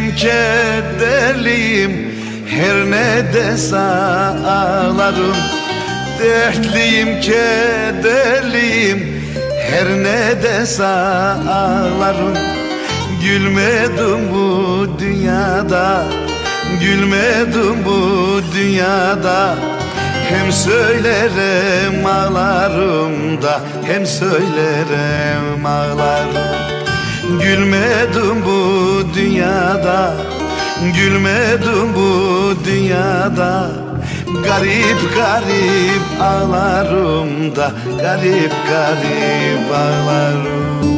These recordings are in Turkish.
Dertliyim kederliyim Her ne dese ağlarım. Dertliyim kederliyim Her ne dese ağlarım. Gülmedim bu dünyada Gülmedim bu dünyada. Hem söylerim ağlarım da Hem söylerim ağlarım. Gülmedim bu Gülmedim bu dünyada. Garip garip ağlarım da Garip garip ağlarım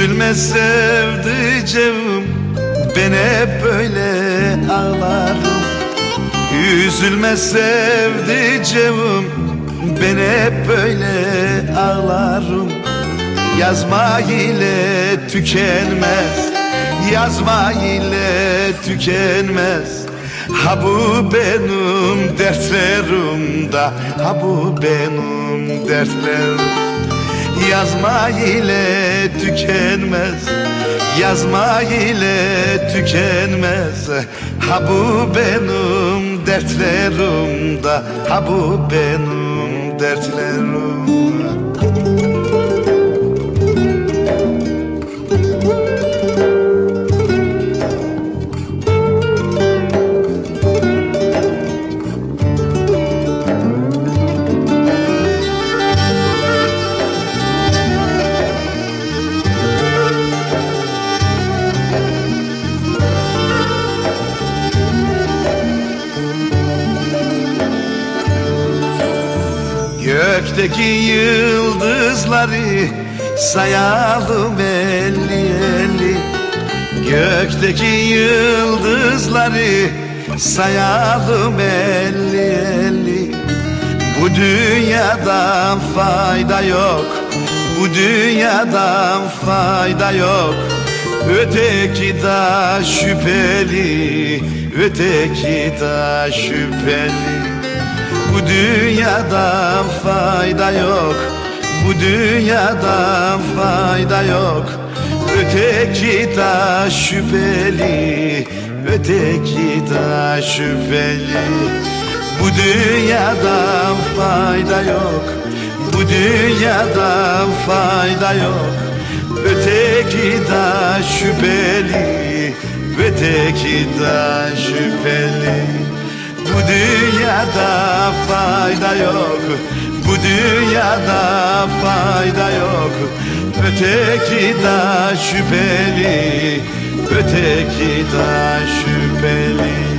Üzülme sevdiceğim Ben hep böyle ağlarım. Üzülme sevdiceğim Ben hep böyle ağlarım. Yazma ile tükenmez Yazma ile tükenmez. Ha bu benim dertlerim da Ha bu benim dertlerim. Yazma ile tükenmez Yazma ile tükenmez. Ha bu benim dertlerim da Ha bu benim dertlerim Gökteki yıldızları sayalım elli elli. Gökteki yıldızları sayalım elli elli. Bu dünyadan fayda yok Bu dünyadan fayda yok. Öteki da şüpheli Öteki da şüpheli bu dünyadan fayda yok. Bu dünyadan fayda yok. Öteki da şüpheli Öteki da şüpheli. Bu dünyadan fayda yok. Bu dünyadan fayda yok. Öteki da şüpheli Öteki da şüpheli bu dünyada fayda yok. Bu dünyada fayda yok. Öteki da şüpheli. Öteki da şüpheli